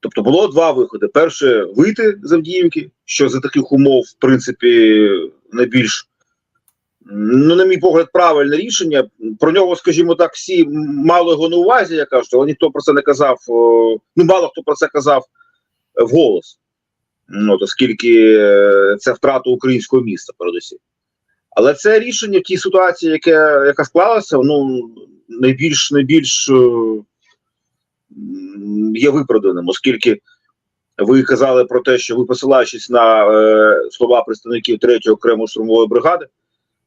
Тобто було два виходи: перше вийти з Авдіївки, що за таких умов, в принципі, найбільш, ну, на мій погляд, правильне рішення. Про нього, скажімо так, всі мало його на увазі, я кажу, але ніхто про це не казав. Ну, мало хто про це казав вголос. Ну, оскільки е, це втрата українського міста, передусім. Але це рішення в тій ситуації, яке, яка склалася, ну найбільш найбільш е, є виправданим, оскільки ви казали про те, що ви посилаючись на е, слова представників 3-ї окремої штурмової бригади,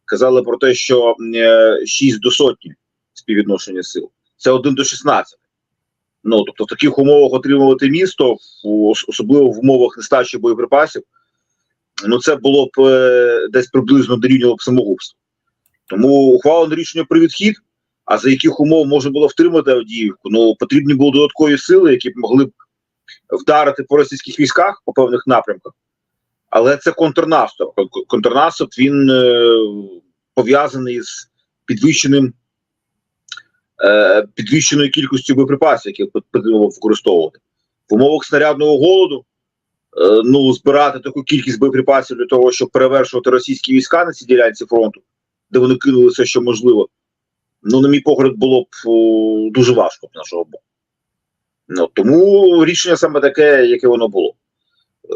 казали про те, що е, 6 до сотні співвідношення сил. Це 1 до 16. Ну тобто, в таких умовах отримувати місто, особливо в умовах нестачі боєприпасів, ну це було б е, десь приблизно дорівнювало б самогубство. Тому ухвалено рішення про відхід. А за яких умов можна було втримати Авдіївку? Ну потрібні були додаткові сили, які б могли б вдарити по російських військах по певних напрямках. Але це контрнаступ. Контрнаступ він е, пов'язаний з підвищеним е, підвищеною кількістю боєприпасів, які потрібно використовувати в умовах снарядного голоду. е, Ну, збирати таку кількість боєприпасів для того, щоб перевершувати російські війська на цій ділянці фронту, де вони кинули все, що можливо. Ну, на мій погляд, було б дуже важко з нашого боку. Ну, тому рішення саме таке, яке воно було.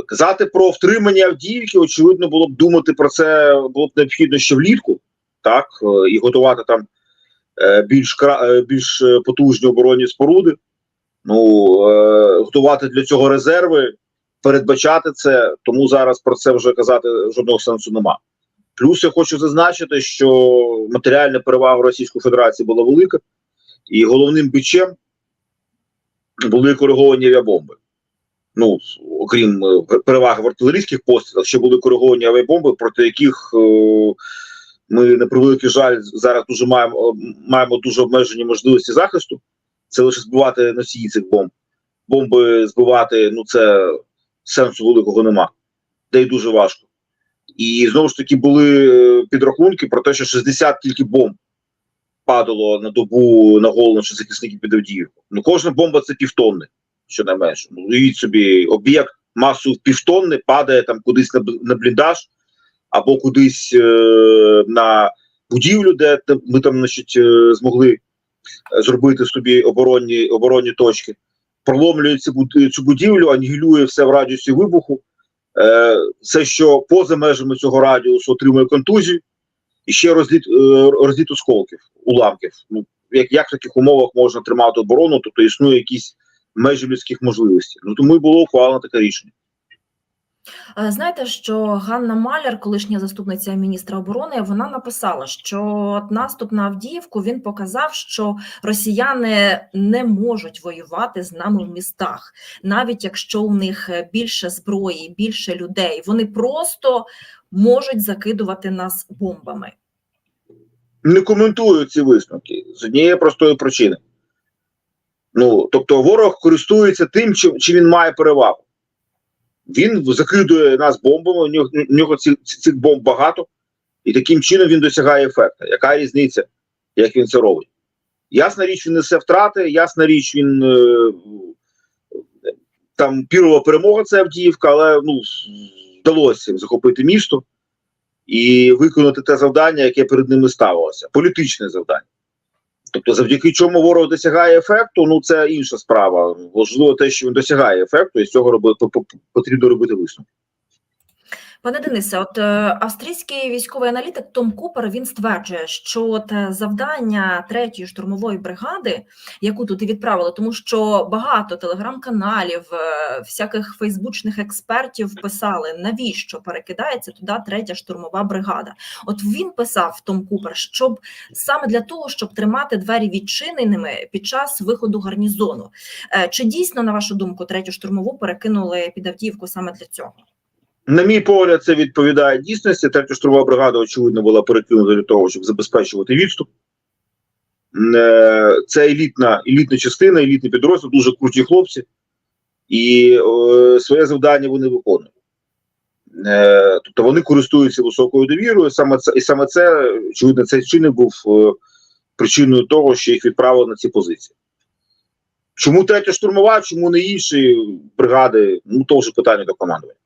Казати про втримання Авдіївки, очевидно, було б думати про це було б необхідно ще влітку, так, е, і готувати там е, більш е, більш потужні оборонні споруди. Ну, готувати для цього резерви, передбачати це, тому зараз про це вже казати жодного сенсу нема. Плюс я хочу зазначити, що матеріальна перевага Російської Федерації була велика, і головним бичем були кориговані авіабомби. Ну, окрім е, переваги в артилерійських пострілах, ще були кориговані авіабомби, проти яких е, ми на превеликий жаль зараз дуже маємо, е, маємо дуже обмежені можливості захисту. Це лише збивати носії цих бомб. Бомби збивати, ну це сенсу великого нема, де й дуже важко. І знову ж таки були е, підрахунки про те, що 60 тільки бомб падало на добу на голову наших захисників під Авдіївку. Ну кожна бомба це півтонни, щонайменше. Ну, уявіть собі, об'єкт масою півтонни падає там кудись на, на бліндаж або кудись е, на будівлю, де ми там значить, е, змогли е, зробити собі оборонні, оборонні точки. Проломлює цю будівлю, анігілює все в радіусі вибуху. Е, все, що поза межами цього радіусу отримує контузію, і ще розліт, е, розліт осколків, уламків. Ну, як, як в таких умовах можна тримати оборону, тобто існує якісь межі людських можливостей. Ну тому і було ухвалено таке рішення. Е, Знаєте, що Ганна Маляр, колишня заступниця міністра оборони, вона написала, що наступ на Авдіївку він показав, що росіяни не можуть воювати з нами в містах, навіть якщо у них е, більше зброї, більше людей, вони просто можуть закидувати нас бомбами. Не коментую ці висновки з однієї простої причини. Ну, тобто, ворог користується тим, чим, чим він має перевагу. Він закидує нас бомбами, у нього, у нього ці- цих бомб багато, і таким чином він досягає ефекту. Яка різниця, як він це робить? Ясна річ, він несе втрати, ясна річ, він е, там пірова перемога це Авдіївка, але ну, вдалося захопити місто і виконати те завдання, яке перед ними ставилося політичне завдання. Тобто, завдяки чому ворог досягає ефекту, ну це інша справа. Важливо те, що він досягає ефекту, і з цього роби, по- по- потрібно робити висновки. Пане Денисе, от е, австрійський військовий аналітик Том Купер він стверджує, що от е, завдання третьої штурмової бригади, яку тут і відправили, тому що багато телеграм-каналів, е, всяких фейсбучних експертів писали, навіщо перекидається туди третя штурмова бригада. От він писав Том Купер, щоб саме для того, щоб тримати двері відчиненими під час виходу гарнізону. Чи дійсно, на вашу думку, третю штурмову перекинули під Авдіївку саме для цього? На мій погляд, це відповідає дійсності. Третя штурмова бригада, очевидно, була перекинута для того, щоб забезпечувати відступ. Е, Це елітна, елітна частина, елітний підрозділ, дуже круті хлопці, і е, своє завдання вони виконують. Е, тобто вони користуються високою довірою. Саме це і саме це, очевидно, цей чинник був е, причиною того, що їх відправили на ці позиції. Чому третя штурмова, чому не інші бригади? Ну то вже питання до командування.